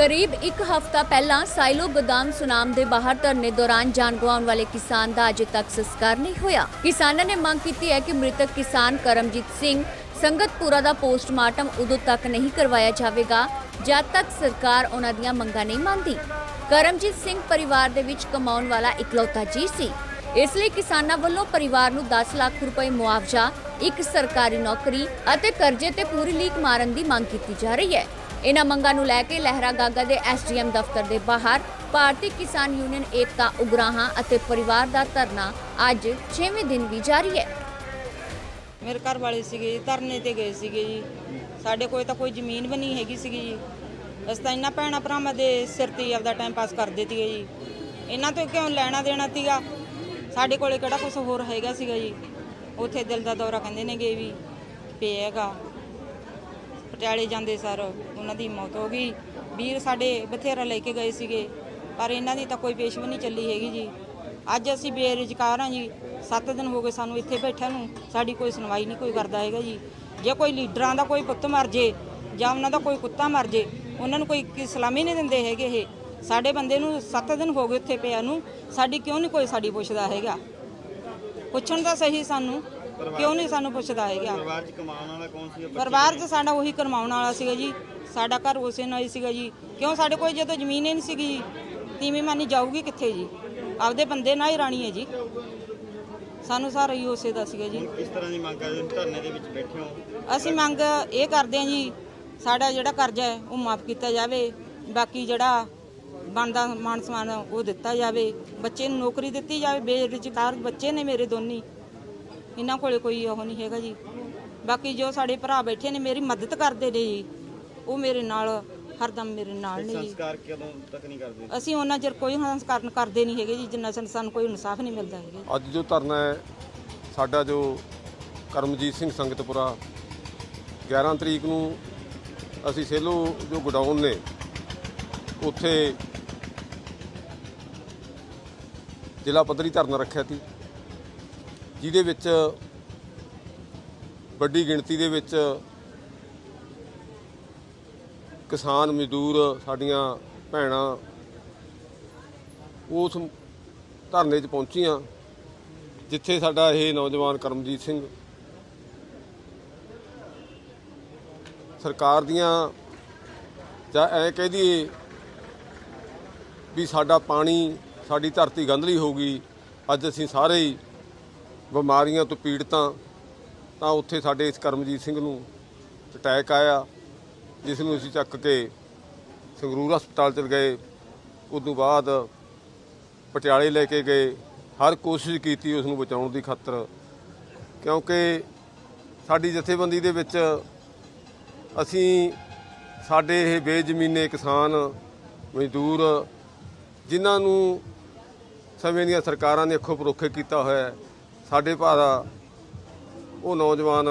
ਕਰੀਬ ਇੱਕ ਹਫ਼ਤਾ ਪਹਿਲਾਂ ਸਾਈਲੋ ਗੋਦਾਮ ਸੁਨਾਮ ਦੇ ਬਾਹਰ ਧਰਨੇ ਦੌਰਾਨ ਜਾਨ ਗਵਾਉਣ ਵਾਲੇ ਕਿਸਾਨ ਦਾ ਅਜੇ ਤੱਕ ਸੰਸਕਾਰ ਨਹੀਂ ਹੋਇਆ। ਕਿਸਾਨਾਂ ਨੇ ਮੰਗ ਕੀਤੀ ਹੈ ਕਿ ਮ੍ਰਿਤਕ ਕਿਸਾਨ ਕਰਮਜੀਤ ਸਿੰਘ ਸੰਗਤਪੁਰਾ ਦਾ ਪੋਸਟਮਾਰਟਮ ਉਦੋਂ ਤੱਕ ਨਹੀਂ ਕਰਵਾਇਆ ਜਾਵੇਗਾ, ਜਦ ਤੱਕ ਸਰਕਾਰ ਉਹਨਾਂ ਦੀਆਂ ਮੰਗਾਂ ਨਹੀਂ ਮੰਨਦੀ। ਕਰਮਜੀਤ ਸਿੰਘ ਪਰਿਵਾਰ ਦੇ ਵਿੱਚ ਕਮਾਉਣ ਵਾਲਾ ਇਕਲੌਤਾ ਜੀ ਸੀ। ਇਸ ਲਈ ਕਿਸਾਨਾਂ ਵੱਲੋਂ ਪਰਿਵਾਰ ਨੂੰ 10 ਲੱਖ ਰੁਪਏ ਮੁਆਵਜ਼ਾ, ਇੱਕ ਸਰਕਾਰੀ ਨੌਕਰੀ ਅਤੇ ਕਰਜ਼ੇ ਤੇ ਪੂਰੀ ਲੀਕ ਮਾਰਨ ਦੀ ਮੰਗ ਕੀਤੀ ਜਾ ਰਹੀ ਹੈ। ਇਹਨਾਂ ਮੰਗਾਂ ਨੂੰ ਲੈ ਕੇ ਲਹਿਰਾ ਗਾਗਾ ਦੇ ਐਸਡੀਐਮ ਦਫ਼ਤਰ ਦੇ ਬਾਹਰ ਭਾਰਤੀ ਕਿਸਾਨ ਯੂਨੀਅਨ ਏਕਤਾ, ਉਗਰਾਹਾਂ ਅਤੇ ਪਰਿਵਾਰ ਦਾ ਧਰਨਾ ਅੱਜ 6ਵੇਂ ਦਿਨ ਵੀ ਜਾਰੀ ਹੈ। ਮੇਰੇ ਘਰ ਵਾਲੇ ਸੀਗੇ ਧਰਨੇ ਤੇ ਗਏ ਸੀਗੇ ਜੀ। ਸਾਡੇ ਕੋਲ ਤਾਂ ਕੋਈ ਜ਼ਮੀਨ ਵੀ ਨਹੀਂ ਹੈਗੀ ਸੀਗੀ ਜੀ। ਅਸੀਂ ਤਾਂ ਇਹਨਾਂ ਭੈਣਾਂ ਭਰਾਵਾਂ ਦੇ ਸਿਰ ਤੇ ਆਪਦਾ ਟਾਈਮ ਪਾਸ ਕਰਦੇ ਸੀਗੇ ਜੀ। ਇਹਨਾਂ ਤੋਂ ਕਿਉਂ ਲੈਣਾ ਦੇਣਾ ਸੀਗਾ? ਸਾਡੇ ਕੋਲੇ ਕਿਹੜਾ ਕੁਝ ਹੋਰ ਹੈਗਾ ਸੀਗਾ ਜੀ? ਉੱਥੇ ਦਿਲ ਦਾ ਦੌਰਾ ਕਹਿੰਦੇ ਨੇਗੇ ਵੀ ਪਿਆ ਹੈਗਾ। ਪਟਿਆਲੇ ਜਾਂਦੇ ਸਰ, ਉਹਨਾਂ ਦੀ ਮੌਤ ਹੋ ਗਈ। ਵੀਰ ਸਾਡੇ ਬਥੇਰਾ ਲੈ ਕੇ ਗਏ ਸੀਗੇ, ਪਰ ਇਹਨਾਂ ਦੀ ਤਾਂ ਕੋਈ ਪੇਸ਼ ਨਹੀਂ ਚੱਲੀ ਹੈਗੀ ਜੀ। ਅੱਜ ਅਸੀਂ ਬੇਰੁਜ਼ਗਾਰ ਹਾਂ ਜੀ 7 ਦਿਨ ਹੋ ਗਏ ਸਾਨੂੰ ਇੱਥੇ ਬੈਠਿਆਂ ਨੂੰ, ਸਾਡੀ ਕੋਈ ਸੁਣਵਾਈ ਨਹੀਂ ਕੋਈ ਕਰਦਾ ਹੈਗਾ ਜੀ। ਜੇ ਕੋਈ ਲੀਡਰਾਂ ਦਾ ਕੋਈ ਪੁੱਤ ਮਰ ਜੇ, ਜਾਂ ਉਹਨਾਂ ਦਾ ਕੋਈ ਕੁੱਤਾ ਮਰ ਜੇ, ਉਹਨਾਂ ਨੂੰ ਕੋਈ ਸਲਾਮੀ ਨਹੀਂ ਦਿੰਦੇ ਹੈਗੇ ਇਹ। ਸਾਡੇ ਬੰਦੇ ਨੂੰ 7 ਦਿਨ ਹੋ ਗਏ ਉੱਥੇ ਪਿਆ ਨੂੰ, ਸਾਡੀ ਕਿਉਂ ਨਹੀਂ ਕੋਈ ਸਾਡੀ ਪੁੱਛਦਾ ਹੈਗਾ? ਪੁੱਛਣ ਤਾਂ ਸਹੀ ਸਾਨੂੰ ਕਿਉਂ ਨਹੀਂ ਸਾਨੂੰ ਪੁੱਛਦਾ ਹੈਗਾ? ਪਰਿਵਾਰ ਚ ਕਮਾਉਣ ਵਾਲਾ ਕੌਣ ਸੀ? ਪਰਿਵਾਰ 'ਚ ਸਾਡਾ ਉਹੀ ਕਰਮਾਉਣ ਵਾਲਾ ਸੀਗਾ ਜੀ। ਸਾਡਾ ਘਰ ਉਸੇ ਨਾਲ ਹੀ ਸੀਗਾ ਜੀ। ਕਿਉਂ? ਸਾਡੇ ਕੋਲ ਜਦੋਂ ਜ਼ਮੀਨ ਹੀ ਨਹੀਂ ਸੀਗੀ ਜੀ ਤੀਵੀਂ ਮਾਨੀ ਜਾਊਗੀ ਕਿੱਥੇ ਜੀ? ਆਪਦੇ ਬੰਦੇ ਨਾਲ ਹੀ ਰਾਣੀ ਹੈ ਜੀ। ਸਾਨੂੰ ਸਾਰਾ ਹੀ ਉਸੇ ਦਾ ਸੀਗਾ ਜੀ। ਕਿਸ ਤਰ੍ਹਾਂ ਦੀ ਮੰਗ ਹੋ? ਧਰਨੇ ਦੇ ਵਿੱਚ ਬੈਠੇ ਹੋ। ਅਸੀਂ ਮੰਗ ਇਹ ਕਰਦੇ ਹਾਂ ਜੀ ਸਾਡਾ ਜਿਹੜਾ ਕਰਜ਼ਾ ਹੈ ਉਹ ਮਾਫ ਕੀਤਾ ਜਾਵੇ। ਬਾਕੀ ਜਿਹੜਾ ਬਣਦਾ ਮਾਨ ਸਮਾਨ ਉਹ ਦਿੱਤਾ ਜਾਵੇ। ਬੱਚੇ ਨੂੰ ਨੌਕਰੀ ਦਿੱਤੀ ਜਾਵੇ। ਬੇਰੁਜ਼ਗਾਰ ਬੱਚੇ ਨੇ ਮੇਰੇ ਦੋਨੀ। ਇਹਨਾਂ ਕੋਲੇ ਕੋਈ ਉਹ ਨਹੀਂ ਹੈਗਾ ਜੀ। ਬਾਕੀ ਜੋ ਸਾਡੇ ਭਰਾ ਬੈਠੇ ਨੇ ਮੇਰੀ ਮਦਦ ਕਰਦੇ ਨੇ ਜੀ। ਉਹ ਮੇਰੇ ਨਾਲ ਹਰਦਮ ਮੇਰੇ ਨਾਲ ਨੇ ਜੀ। ਸੰਸਕਾਰ ਕਦੋਂ ਤੱਕ ਨਹੀਂ ਕਰਦੇ? ਅਸੀਂ ਉਹਨਾਂ ਚਿਰ ਕੋਈ ਸੰਸਕਰਨ ਕਰਦੇ ਨਹੀਂ ਹੈਗੇ ਜੀ ਜਿੰਨਾ ਚਿਰ ਸਾਨੂੰ ਕੋਈ ਇਨਸਾਫ ਨਹੀਂ ਮਿਲਦਾ ਹੈਗਾ ਅੱਜ ਜੋ ਧਰਨਾ ਹੈ ਸਾਡਾ ਜੋ ਕਰਮਜੀਤ ਸਿੰਘ ਸੰਗਤਪੁਰਾ 11 ਤਰੀਕ ਨੂੰ ਅਸੀਂ ਸੇਲੋ ਜੋ ਗੋਡਾਊਨ ਨੇ ਉੱਥੇ ਜ਼ਿਲ੍ਹਾ ਪੱਧਰੀ ਧਰਨਾ ਰੱਖਿਆ ਸੀ। ਜਿਹਦੇ ਵਿੱਚ ਵੱਡੀ ਗਿਣਤੀ ਦੇ ਵਿੱਚ ਕਿਸਾਨ ਮਜ਼ਦੂਰ ਸਾਡੀਆਂ ਭੈਣਾਂ ਉਸ ਧਰਨੇ 'ਚ ਪਹੁੰਚੀਆਂ, ਜਿੱਥੇ ਸਾਡਾ ਇਹ ਨੌਜਵਾਨ ਕਰਮਜੀਤ ਸਿੰਘ ਸਰਕਾਰ ਦੀਆਂ ਜਾਂ ਐ ਕਹਿ ਦਈਏ ਵੀ ਸਾਡਾ ਪਾਣੀ, ਸਾਡੀ ਧਰਤੀ ਗੰਧਲੀ ਹੋ ਗਈ, ਅੱਜ ਅਸੀਂ ਸਾਰੇ ਹੀ ਬਿਮਾਰੀਆਂ ਤੋਂ ਪੀੜਤਾਂ ਤਾਂ ਉੱਥੇ ਸਾਡੇ ਇਸ ਕਰਮਜੀਤ ਸਿੰਘ ਨੂੰ ਅਟੈਕ ਆਇਆ ਜਿਸ ਨੂੰ ਅਸੀਂ ਚੱਕ ਕੇ ਸੰਗਰੂਰ ਹਸਪਤਾਲ ਚਲ ਗਏ ਉਸ ਤੋਂ ਬਾਅਦ ਪਟਿਆਲੇ ਲੈ ਕੇ ਗਏ। ਹਰ ਕੋਸ਼ਿਸ਼ ਕੀਤੀ ਉਸ ਨੂੰ ਬਚਾਉਣ ਦੀ ਖਾਤਰ ਕਿਉਂਕਿ ਸਾਡੀ ਜਥੇਬੰਦੀ ਦੇ ਵਿੱਚ ਅਸੀਂ ਸਾਡੇ ਇਹ ਬੇਜ਼ਮੀਨੇ ਕਿਸਾਨ ਮਜ਼ਦੂਰ ਜਿਨ੍ਹਾਂ ਨੂੰ ਸਮੇਂ ਦੀਆਂ ਸਰਕਾਰਾਂ ਨੇ ਅੱਖੋਂ ਪਰੋਖੇ ਕੀਤਾ ਹੋਇਆ ਹੈ, ਸਾਡੇ ਭਾਰਾ ਉਹ ਨੌਜਵਾਨ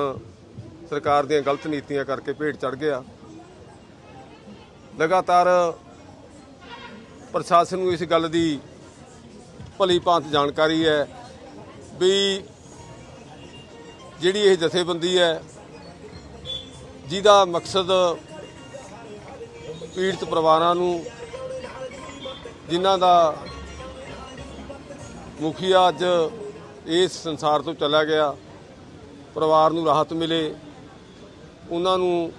ਸਰਕਾਰ ਦੀਆਂ ਗਲਤ ਨੀਤੀਆਂ ਕਰਕੇ ਭੇਟ ਚੜ ਗਿਆ। ਲਗਾਤਾਰ ਪ੍ਰਸ਼ਾਸਨ ਨੂੰ ਇਸ ਗੱਲ ਦੀ ਭਲੀ ਭਾਂਤ ਜਾਣਕਾਰੀ ਹੈ ਵੀ ਜਿਹੜੀ ਇਹ ਜਥੇਬੰਦੀ ਹੈ, ਜਿਹਦਾ ਮਕਸਦ ਪੀੜਤ ਪਰਿਵਾਰਾਂ ਨੂੰ, ਜਿਨ੍ਹਾਂ ਦਾ ਮੁਖੀਆ ਅੱਜ ਇਸ ਸੰਸਾਰ ਤੋਂ ਚਲਾ ਗਿਆ, ਪਰਿਵਾਰ ਨੂੰ ਰਾਹਤ ਮਿਲੇ, ਉਹਨਾਂ ਨੂੰ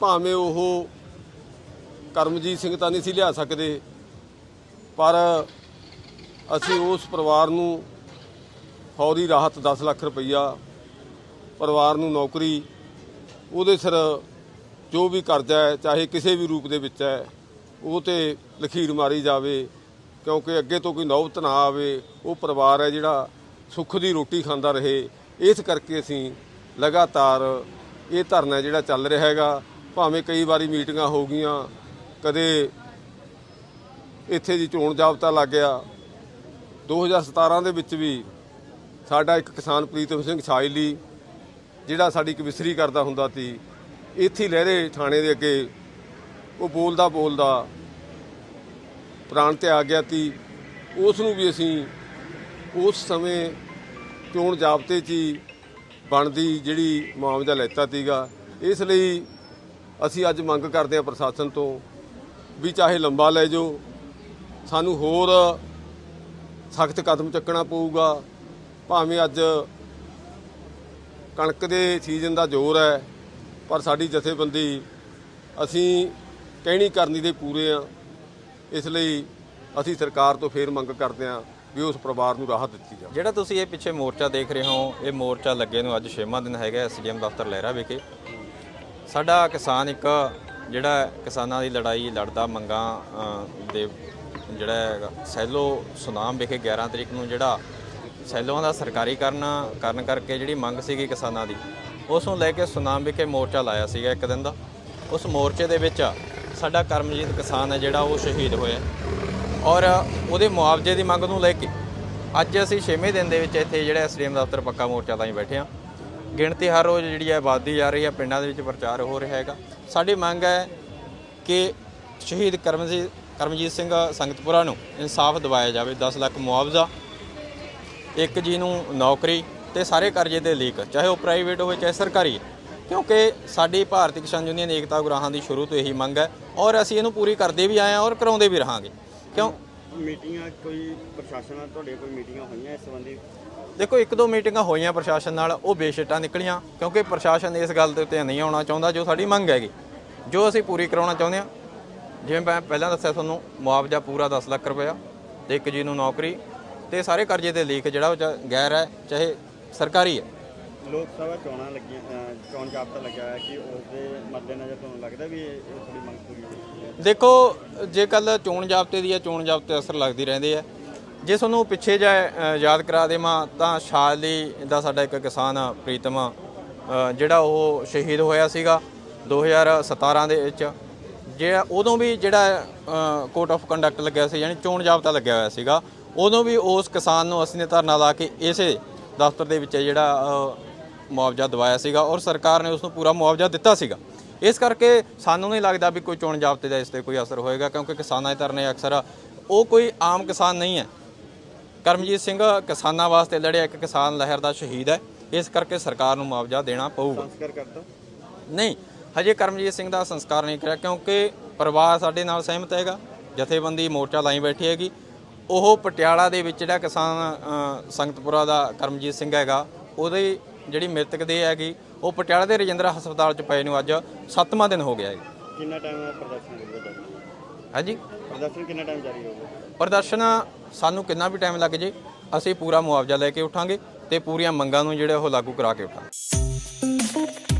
ਭਾਵੇਂ ਉਹ ਕਰਮਜੀਤ ਸਿੰਘ ਤਾਂ ਨਹੀਂ ਸੀ ਲਿਆ ਸਕਦੇ, ਪਰ ਅਸੀਂ ਉਸ ਪਰਿਵਾਰ ਨੂੰ ਫੌਰੀ ਰਾਹਤ 10 ਲੱਖ ਰੁਪਈਆ, ਪਰਿਵਾਰ ਨੂੰ ਨੌਕਰੀ, ਉਹਦੇ ਸਿਰ ਜੋ ਵੀ ਕਰਜ਼ਾ ਹੈ, ਚਾਹੇ ਕਿਸੇ ਵੀ ਰੂਪ ਦੇ ਵਿੱਚ ਹੈ, ਉਹ ਤੇ ਲਖੀਰ ਮਾਰੀ ਜਾਵੇ। ਕਿਉਂਕਿ ਅੱਗੇ ਤੋਂ ਕੋਈ ਨੌਬਤ ਨਾ ਆਵੇ, ਉਹ ਪਰਿਵਾਰ ਹੈ ਜਿਹੜਾ ਸੁੱਖ ਦੀ ਰੋਟੀ ਖਾਂਦਾ ਰਹੇ। ਇਸ ਕਰਕੇ ਅਸੀਂ ਲਗਾਤਾਰ ਇਹ ਧਰਨਾ ਜਿਹੜਾ ਚੱਲ ਰਿਹਾ ਹੈਗਾ, ਭਾਵੇਂ ਕਈ ਵਾਰੀ ਮੀਟਿੰਗਾਂ ਹੋ ਗਈਆਂ, ਕਦੇ ਇੱਥੇ ਦੀ ਚੋਣ ਜਾਬਤਾ ਲੱਗ ਗਿਆ। 2017 ਦੇ ਵਿੱਚ ਵੀ ਸਾਡਾ ਇੱਕ ਕਿਸਾਨ ਪ੍ਰੀਤਮ ਸਿੰਘ ਛਾਇਲੀ, ਜਿਹੜਾ ਸਾਡੀ ਕਵਿਸਰੀ ਕਰਦਾ ਹੁੰਦਾ ਸੀ, ਇੱਥੇ ਹੀ ਲਹਿਰੇ ਥਾਣੇ ਦੇ ਅੱਗੇ ਉਹ ਬੋਲਦਾ ਬੋਲਦਾ ਪ੍ਰਾਣ ਤੇ ਆ ਗਿਆ ਸੀ, ਉਸ ਨੂੰ ਵੀ ਅਸੀਂ ਉਸ ਸਮੇਂ ਚੋਣ ਜਾਬਤੇ 'ਚ ਹੀ ਬਣਦੀ ਜਿਹੜੀ ਮੁਆਵਜ਼ਾ ਲੈਤਾ ਸੀਗਾ। ਇਸ ਲਈ ਅਸੀਂ ਅੱਜ ਮੰਗ ਕਰਦੇ ਹਾਂ ਪ੍ਰਸ਼ਾਸਨ ਤੋਂ ਵੀ ਚਾਹੇ ਲੰਬਾ ਲੈ ਜਾਓ, ਸਾਨੂੰ ਹੋਰ ਸਖਤ ਕਦਮ ਚੱਕਣਾ ਪਊਗਾ। ਭਾਵੇਂ ਅੱਜ ਕਣਕ ਦੇ ਸੀਜ਼ਨ ਦਾ ਜ਼ੋਰ ਹੈ, ਪਰ ਸਾਡੀ ਜਥੇਬੰਦੀ ਅਸੀਂ ਕਹਿਣੀ ਕਰਨੀ ਦੇ ਪੂਰੇ ਆ ਇਸ ਲਈ ਅਸੀਂ ਸਰਕਾਰ ਤੋਂ ਫੇਰ ਮੰਗ ਕਰਦੇ ਹਾਂ ਵੀ ਉਸ ਪਰਿਵਾਰ ਨੂੰ ਰਾਹਤ ਦਿੱਤੀ ਜਾਵੇ। ਜਿਹੜਾ ਤੁਸੀਂ ਇਹ ਪਿੱਛੇ ਮੋਰਚਾ ਦੇਖ ਰਹੇ ਹੋ, ਇਹ ਮੋਰਚਾ ਲੱਗੇ ਨੂੰ ਅੱਜ 6ਵਾਂ ਦਿਨ ਹੈਗਾ ਐਸਡੀਐਮ ਦਫ਼ਤਰ ਲਹਿਰਾ ਵਿਖੇ। ਸਾਡਾ ਕਿਸਾਨ ਇੱਕ, ਜਿਹੜਾ ਕਿਸਾਨਾਂ ਦੀ ਲੜਾਈ ਲੜਦਾ ਮੰਗਾਂ ਦੇ ਜਿਹੜਾ ਹੈਗਾ, ਸੈਲੋ ਸੁਨਾਮ ਵਿਖੇ 11 ਤਰੀਕ ਨੂੰ ਜਿਹੜਾ ਸੈਲੋਆਂ ਦਾ ਸਰਕਾਰੀਕਰਨ ਕਰਨ ਕਰਕੇ ਜਿਹੜੀ ਮੰਗ ਸੀਗੀ ਕਿਸਾਨਾਂ ਦੀ, ਉਸ ਨੂੰ ਲੈ ਕੇ ਸੁਨਾਮ ਵਿਖੇ ਮੋਰਚਾ ਲਾਇਆ ਸੀਗਾ ਇੱਕ ਦਿਨ ਦਾ। ਉਸ ਮੋਰਚੇ ਦੇ ਵਿੱਚ ਸਾਡਾ ਕਰਮਜੀਤ ਕਿਸਾਨ ਹੈ ਜਿਹੜਾ ਉਹ ਸ਼ਹੀਦ ਹੋਇਆ। ਔਰ ਉਹਦੇ ਮੁਆਵਜ਼ੇ ਦੀ ਮੰਗ ਨੂੰ ਲੈ ਕੇ ਅੱਜ ਅਸੀਂ 6ਵੇਂ ਦਿਨ ਦੇ ਵਿੱਚ ਇੱਥੇ ਜਿਹੜਾ ਐਸਡੀਐਮ ਦਫ਼ਤਰ ਪੱਕਾ ਮੋਰਚਾ ਲਾਈ ਬੈਠੇ ਹਾਂ। ਗਿਣਤੀ ਹਰ ਰੋਜ਼ ਜਿਹੜੀ ਹੈ ਵੱਧਦੀ ਜਾ ਰਹੀ ਹੈ, ਪਿੰਡਾਂ ਦੇ ਵਿੱਚ ਪ੍ਰਚਾਰ ਹੋ ਰਿਹਾ ਹੈਗਾ। ਸਾਡੀ ਮੰਗ ਹੈ ਕਿ ਸ਼ਹੀਦ ਕਰਮਜੀਤ ਕਰਮਜੀਤ ਸਿੰਘ ਸੰਗਤਪੁਰਾ ਨੂੰ ਇਨਸਾਫ ਦਿਵਾਇਆ ਜਾਵੇ। 10 ਲੱਖ ਮੁਆਵਜ਼ਾ, ਇੱਕ ਜੀ ਨੂੰ ਨੌਕਰੀ ਤੇ ਸਾਰੇ ਕਰਜ਼ੇ ਦੇ ਲੀਕ, ਚਾਹੇ ਉਹ ਪ੍ਰਾਈਵੇਟ ਹੋਵੇ, ਚਾਹੇ ਸਰਕਾਰੀ। ਕਿਉਂਕਿ ਸਾਡੀ ਭਾਰਤੀ ਕਿਸਾਨ ਯੂਨੀਅਨ ਏਕਤਾ ਗੁਰਾਹਾਂ ਦੀ ਸ਼ੁਰੂ ਤੋਂ ਇਹੀ ਮੰਗ ਹੈ ਔਰ ਅਸੀਂ ਇਹਨੂੰ ਪੂਰੀ ਕਰਦੇ ਵੀ ਆਏ ਹਾਂ ਔਰ ਕਰਾਉਂਦੇ ਵੀ ਰਹਾਂਗੇ। ਕਿਉਂ? ਮੀਟਿੰਗਾਂ ਕੋਈ ਪ੍ਰਸ਼ਾਸਨ ਨਾਲ ਤੁਹਾਡੇ ਕੋਈ ਮੀਟਿੰਗਾਂ ਹੋਈਆਂ ਇਸ ਸੰਬੰਧੀ? ਦੇਖੋ ਇੱਕ ਦੋ ਮੀਟਿੰਗਾਂ ਹੋਈਆਂ ਪ੍ਰਸ਼ਾਸਨ ਨਾਲ ਉਹ ਬੇਸ਼ਟਾ ਨਿਕਲੀਆਂ ਕਿਉਂਕਿ ਪ੍ਰਸ਼ਾਸਨ ਇਸ ਗੱਲ ਦੇ ਉੱਤੇ ਨਹੀਂ ਆਉਣਾ ਚਾਹੁੰਦਾ ਜੋ ਸਾਡੀ ਮੰਗ ਹੈਗੀ। ਜੋ ਅਸੀਂ ਪੂਰੀ ਕਰਾਉਣਾ ਚਾਹੁੰਦੇ ਹਾਂ ਜਿਵੇਂ ਮੈਂ ਪਹਿਲਾਂ ਦੱਸਿਆ ਤੁਹਾਨੂੰ ਮੁਆਵਜ਼ਾ ਪੂਰਾ 10 ਲੱਖ ਰੁਪਇਆ ਤੇ ਇੱਕ ਜੀ ਨੂੰ ਨੌਕਰੀ ਤੇ ਸਾਰੇ ਕਰਜ਼ੇ ਦੇ ਲੀਕ ਜਿਹੜਾ ਉਹ ਗੈਰ ਹੈ ਚਾਹੇ ਸਰਕਾਰੀ ਹੈ। ਲੋਕ ਸਭਾ ਚੋਣਾਂ ਲੱਗੀਆਂ ਅਹ, ਚੋਣ ਜਾਬਤਾ ਲੱਗਿਆ ਹੋਇਆ ਕਿ ਉਸ ਦੇ ਮੱਦੇਨਜ਼ਰ ਤੁਹਾਨੂੰ ਲੱਗਦਾ ਵੀ ਇਹ ਇਹ ਥੋੜੀ ਮੰਗ ਪੂਰੀ ਹੋਈ ਦੇਖੋ ਜੇ ਕੱਲ ਚੋਣ ਜਾਬਤੇ ਦੀ ਹੈ ਚੋਣ ਜਾਬਤੇ ਅਸਰ ਲੱਗਦੀ ਰਹਿੰਦੇ ਆ ਜੇ ਤੁਹਾਨੂੰ ਪਿੱਛੇ ਜਾ ਅ, ਯਾਦ ਕਰਾ ਦੇਵਾਂ ਤਾਂ ਸ਼ਾਲੀ ਦਾ ਸਾਡਾ ਇੱਕ ਕਿਸਾਨ ਆ, ਪ੍ਰੀਤਮ ਅ, ਜਿਹੜਾ ਉਹ ਸ਼ਹੀਦ ਹੋਇਆ ਸੀਗਾ 2017 ਦੇ ਵਿੱਚ। ਜਿਹੜਾ ਉਦੋਂ ਵੀ ਜਿਹੜਾ ਕੋਰਟ ਆਫ ਕੰਡਕਟ ਲੱਗਿਆ ਸੀ ਯਾਨੀ ਚੋਣ ਜਾਬਤਾ ਲੱਗਿਆ ਹੋਇਆ ਸੀਗਾ ਉਦੋਂ ਵੀ ਉਸ ਕਿਸਾਨ ਨੂੰ ਅਸੀਂ ਨੇ ਧਰਨਾ ਲਾ ਕੇ ਇਸੇ ਦਫ਼ਤਰ ਦੇ ਵਿੱਚ ਜਿਹੜਾ ਅ, ਮੁਆਵਜ਼ਾ ਦਵਾਇਆ ਸੀਗਾ ਔਰ ਸਰਕਾਰ ਨੇ ਉਸ ਨੂੰ ਪੂਰਾ ਮੁਆਵਜ਼ਾ ਦਿੱਤਾ ਸੀਗਾ। ਇਸ ਕਰਕੇ ਸਾਨੂੰ ਨਹੀਂ ਲੱਗਦਾ ਵੀ ਕੋਈ ਚੋਣ ਜਾਬਤੇ ਦਾ ਇਸ ਤੇ ਕੋਈ ਅਸਰ ਹੋਏਗਾ ਕਿਉਂਕਿ ਕਿਸਾਨਾਂ ਦੇ ਧਰਨੇ ਅਕਸਰ ਉਹ ਕੋਈ ਆਮ ਕਿਸਾਨ ਨਹੀਂ ਹੈ। ਕਰਮਜੀਤ ਸਿੰਘ ਕਿਸਾਨਾਂ ਵਾਸਤੇ ਲੜਿਆ ਇੱਕ ਕਿਸਾਨ ਲਹਿਰ ਦਾ ਸ਼ਹੀਦ ਹੈ। ਇਸ ਕਰਕੇ ਸਰਕਾਰ ਨੂੰ ਮੁਆਵਜ਼ਾ ਦੇਣਾ ਪਊਗਾ। ਨਹੀਂ ਹਜੇ ਕਰਮਜੀਤ ਸਿੰਘ ਦਾ ਸੰਸਕਾਰ ਨਹੀਂ ਕਰਿਆ ਕਿਉਂਕਿ ਪਰਿਵਾਰ ਸਾਡੇ ਨਾਲ ਸਹਿਮਤ ਹੈਗਾ ਜਥੇਬੰਦੀ ਮੋਰਚਾ ਲਾਈ ਬੈਠੀ ਹੈਗੀ। ਉਹ ਪਟਿਆਲਾ ਦੇ ਵਿੱਚ ਜਿਹੜਾ ਕਿਸਾਨ ਸੰਗਤਪੁਰਾ ਦਾ ਕਰਮਜੀਤ ਸਿੰਘ ਹੈਗਾ ਉਹਦੀ ਜਿਹੜੀ ਮ੍ਰਿਤਕ ਦੇ ਹੈਗੀ ਉਹ ਪਟਿਆਲਾ ਦੇ ਰਜਿੰਦਰਾ ਹਸਪਤਾਲ 'ਚ ਪਏ ਨੂੰ ਅੱਜ 7ਵਾਂ ਦਿਨ ਹੋ ਗਿਆ ਹੈ ਕਿੰਨਾ ਟਾਈਮ ਪ੍ਰਦਰਸ਼ਨ ਕਰੂਗਾ ਜਾਰੀ ਹਾਂਜੀ? ਪ੍ਰਦਰਸ਼ਨ ਕਿੰਨਾ ਟਾਈਮ ਜਾਰੀ ਹੋਊਗਾ? ਪ੍ਰਦਰਸ਼ਨ ਸਾਨੂੰ ਕਿੰਨਾ ਵੀ ਟਾਈਮ ਲੱਗ ਜੇ ਅਸੀਂ ਪੂਰਾ ਮੁਆਵਜ਼ਾ ਲੈ ਕੇ ਉਠਾਂਗੇ ਤੇ ਪੂਰੀਆਂ ਮੰਗਾਂ ਨੂੰ ਜਿਹੜੇ ਉਹ ਲਾਗੂ ਕਰਾ ਕੇ ਉਠਾਂਗੇ।